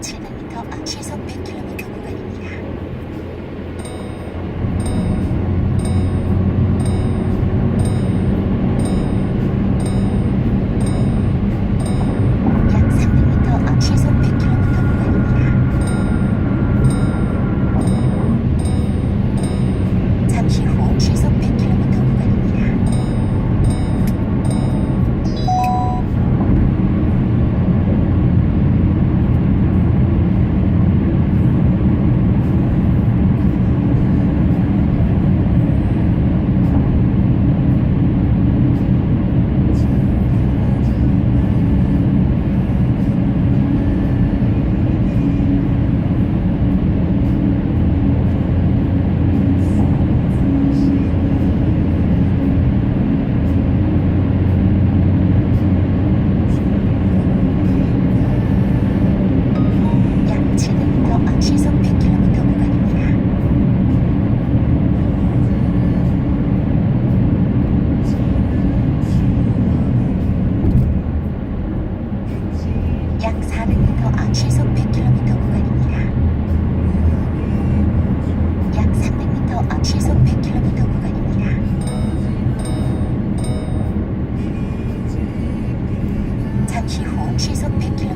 700m 앞 시속 100km 구간입니다. she's a picky